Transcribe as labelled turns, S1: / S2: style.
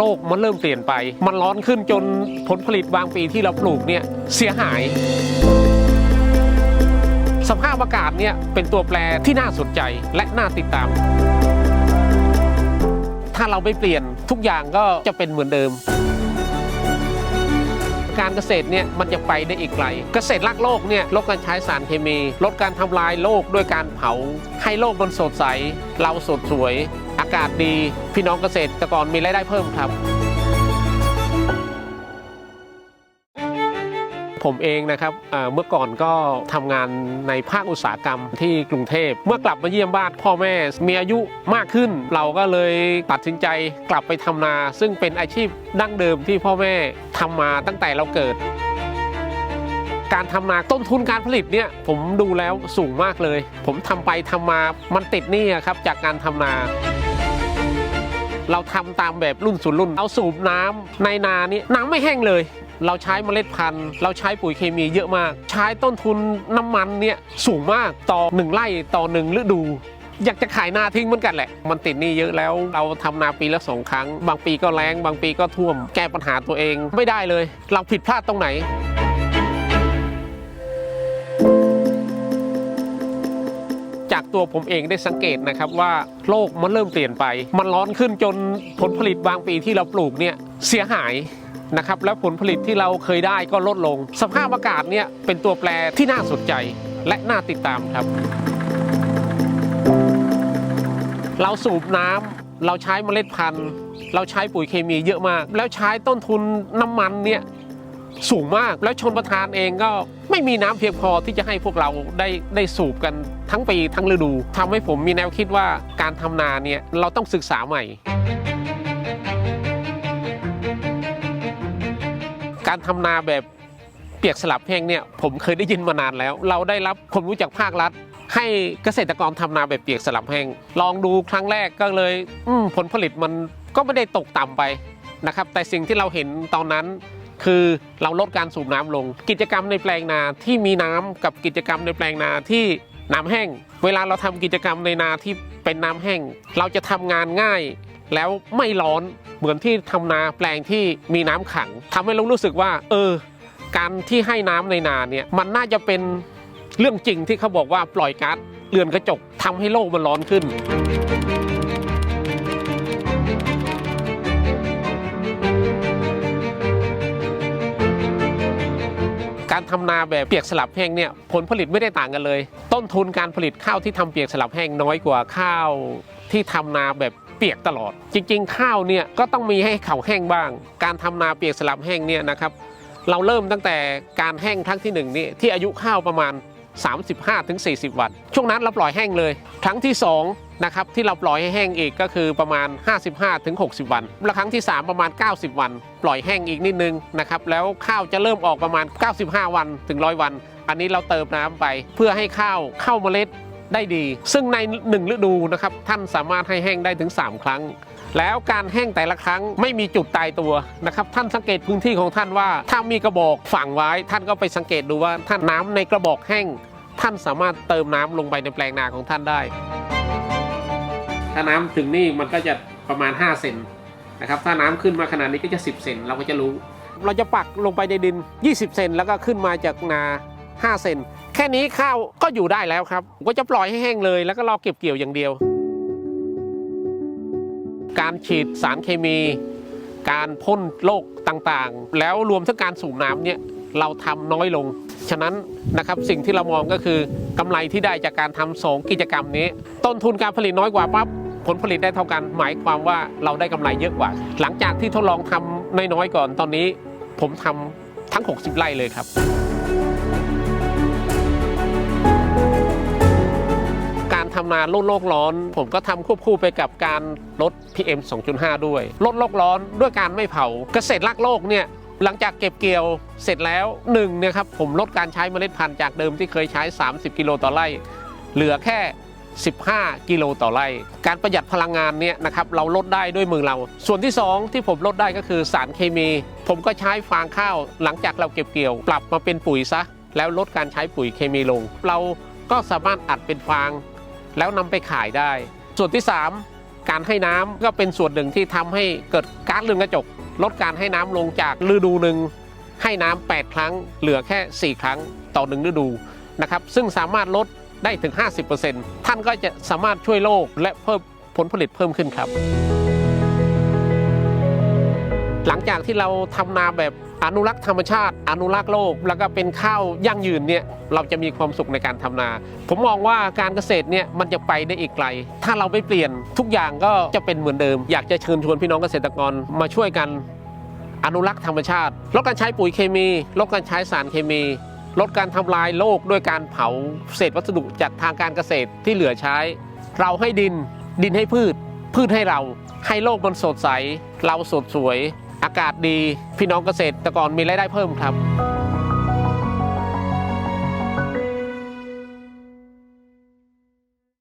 S1: โลกมันเริ่มเปลี่ยนไป มันร้อนขึ้นจนผลผลิตบางปีที่เราปลูกเนี่ยเสียหาย สภาพอากาศเนี่ยเป็นตัวแปรที่น่าสนใจและน่าติดตาม ถ้าเราไม่เปลี่ยนทุกอย่างก็จะเป็นเหมือนเดิมการเกษตรเนี่ยมันจะไปได้อีกไกล เกษตรรักโลกเนี่ยลดการใช้สารเคมี ลดการทำลายโลกด้วยการเผา ให้โลกมันสดใส เราสดสวยากาศดี พี่น้องเกษตรกรมีรายได้เพิ่มครับ ผมเองนะครับเมื่อก่อนก็ทำงานในภาคอุตสาหกรรมที่กรุงเทพ เมื่อกลับมาเยี่ยมบ้านพ่อแม่มีอายุมากขึ้น เราก็เลยตัดสินใจกลับไปทำนา ซึ่งเป็นอาชีพดั้งเดิมที่พ่อแม่ทำมาตั้งแต่เราเกิดการทำนาต้นทุนการผลิตเนี่ยผมดูแล้วสูงมากเลย ผมทำไปทำมามันติดหนี้ครับจากการทำนา เราทำตามแบบรุ่นสู่รุ่น เอาสูบน้ำในนานี่น้ำไม่แห้งเลย เราใช้เมล็ดพันธุ์ เราใช้ปุ๋ยเคมีเยอะมาก ใช้ต้นทุนน้ำมันเนี่ยสูงมากต่อหนึ่งไร่ต่อหนึ่งฤดูอยากจะขายนาทิ้งเหมือนกันแหละ มันติดหนี้เยอะแล้ว เราทำนาปีละสองครั้ง บางปีก็แล้งบางปีก็ท่วม แก้ปัญหาตัวเองไม่ได้เลย เราผิดพลาดตรงไหน ตัวผมเองได้สังเกตนะครับว่าโลกมันเริ่มเปลี่ยนไป มันร้อนขึ้นจนผลผลิตบางปีที่เราปลูกเนี่ยเสียหายนะครับแล้วผลผลิตที่เราเคยได้ก็ลดลง สภาพอากาศเนี่ยเป็นตัวแปรที่น่าสนใจและน่าติดตามครับ เราสูบน้ำเราใช้เมล็ดพันธุ์ เราใช้ปุ๋ยเคมีเยอะมาก แล้วใช้ต้นทุนน้ำมันเนี่ย สูงมากแล้วชนประทานเองก็ไม่มีน้ำเพียงพอที่จะให้พวกเราได้ได้สูบกันทั้งปีทั้งฤดูทำให้ผมมีแนวคิดว่าการทำนาเนี่ยเราต้องศึกษาใหม่ การทำนาแบบเปียกสลับแห้งเนี่ยผมเคยได้ยินมานานแล้ว เราได้รับความรู้จากภาครัฐ ให้เกษตรกรทำนาแบบเปียกสลับแห้งลองดูครั้งแรกก็เลยผลผลิตมันก็ไม่ได้ตกต่ำไปนะครับ แต่สิ่งที่เราเห็นตอนนั้น คือเราลดการสูบน้ำลง กิจกรรมในแปลงนาที่มีน้ำกับกิจกรรมในแปลงนาที่น้ำแห้ง เวลาเราทำกิจกรรมในนาที่เป็นน้ำแห้ง เราจะทำงานง่าย แล้วไม่ร้อนเหมือนที่ทำนาแปลงที่มีน้ำขังทำให้เรารู้สึกว่า เออ การที่ให้น้ำในนาเนี่ยมันน่าจะเป็นเรื่องจริงที่เขาบอกว่าปล่อยก๊าซเรือนกระจกทำให้โลกมันร้อนขึ้น การทำนาแบบเปียกสลับแห้งเนี่ยผลผลิตไม่ได้ต่างกันเลย ต้นทุนการผลิตข้าวที่ทำเปียกสลับแห้งน้อยกว่าข้าวที่ทำนาแบบเปียกตลอด จริง ๆ ข้าวเนี่ยก็ต้องมีให้เขาแห้งบ้าง การทำนาเปียกสลับแห้งเนี่ยนะครับเราเริ่มตั้งแต่การแห้งครั้งที่หนึ่งนี่ที่อายุข้าวประมาณ 35-40 วัน ช่วงนั้นเราปล่อยแห้งเลย ครั้งที่ 2 นะครับที่เราปล่อยให้แห้งอีกก็คือประมาณ 55-60 วันและครั้งที่ 3 ประมาณ 90 วัน ปล่อยแห้งอีกนิดนึงนะครับแล้วข้าวจะเริ่มออกประมาณ 95 วันถึง 100 วัน อันนี้เราเติมน้ำไปเพื่อให้ข้าวเข้าเมล็ดได้ดี ซึ่งในหนึ่งฤดูนะครับท่านสามารถให้แห้งได้ถึง 3 ครั้ง แล้วการแห้งแต่ละครั้งไม่มีจุดตายตัวนะครับท่านสังเกตพื้นที่ของท่านว่า ถ้ามีกระบอกฝังไว้ ท่านก็ไปสังเกตดูว่าท่านน้ำในกระบอกแห้ง ท่านสามารถเติมน้ำลงไปในแปลงนาของท่านได้าน้ำถึงนี่มันก็จะประมาณ 5 เซนนะครับ ถ้าน้ำขึ้นมาขนาดนี้ก็จะ 10 เซนเราก็จะรู้ เราจะปักลงไปในดิน 20 เซนแล้วก็ขึ้นมาจากนา5เซนแค่นี้ข้าวก็อยู่ได้แล้วครับก็จะปล่อยให้แห้งเลยแล้วก็รอเก็บเกี่ยวอย่างเดียว การฉีดสารเคมี การพ่นโรคต่างๆ แล้วรวมทั้งการสูบน้ำเนี่ยเราทำน้อยลง ฉะนั้นนะครับสิ่งที่เรามองก็คือกำไรที่ได้จากการทำสองกิจกรรมนี้ ต้นทุนการผลิตน้อยกว่าปั๊บ ผลผลิตได้เท่ากัน หมายความว่าเราได้กำไรเยอะกว่า หลังจากที่ทดลองทำน้อยๆก่อนตอนนี้ ผมทำทั้ง 60 ไร่เลยครับ การทำนาลดโลกร้อน ผมก็ทำควบคู่ไปกับการลด PM 2.5 ด้วย ลดโลกร้อนด้วยการไม่เผา เกษตรรักโลกเนี่ยหลังจากเก็บเกี่ยวเสร็จแล้วหนึ่งเนี่ยครับผมลดการใช้เมล็ดพันธุ์จากเดิมที่เคยใช้ 30 กิโลต่อไร่ เหลือแค่ 15 กิโลต่อไร่ การประหยัดพลังงานเนี่ยนะครับเราลดได้ด้วยมือเรา ส่วนที่ 2 ที่ผมลดได้ก็คือสารเคมี ผมก็ใช้ฟางข้าวหลังจากเราเก็บเกี่ยว ปรับมาเป็นปุ๋ยซะ แล้วลดการใช้ปุ๋ยเคมีลง เราก็สามารถอัดเป็นฟาง แล้วนำไปขายได้ ส่วนที่ 3 การให้น้ำก็เป็นส่วนหนึ่งที่ทำให้เกิดก๊าซเรือนกระจก ลดการให้น้ำลงจากฤดูหนึ่งให้น้ำ8ครั้ง เหลือแค่ 4 ครั้งต่อหนึ่งฤดูนะครับซึ่งสามารถลด ได้ถึง 50%ท่านก็จะสามารถช่วยโลกและเพิ่มผลผลิตเพิ่มขึ้นครับ หลังจากที่เราทำนาแบบอนุรักษ์ธรรมชาติ อนุรักษ์โลก แล้วก็เป็นข้าวยั่งยืนเนี่ยเราจะมีความสุขในการทำนา ผมมองว่าการเกษตรเนี่ยมันจะไปได้อีกไกล ถ้าเราไม่เปลี่ยนทุกอย่างก็จะเป็นเหมือนเดิม อยากจะเชิญชวนพี่น้องเกษตรกรมาช่วยกันอนุรักษ์ธรรมชาติลดการใช้ปุ๋ยเคมีลดการใช้สารเคมี ลดการทำลายโลกด้วยการเผาเศษวัสดุจากทางการเกษตรที่เหลือใช้ เราให้ดินดินให้พืช พืชให้เรา ให้โลกมันสดใส เราสดสวย อากาศดี พี่น้องเกษตรกรมีรายได้เพิ่มครับ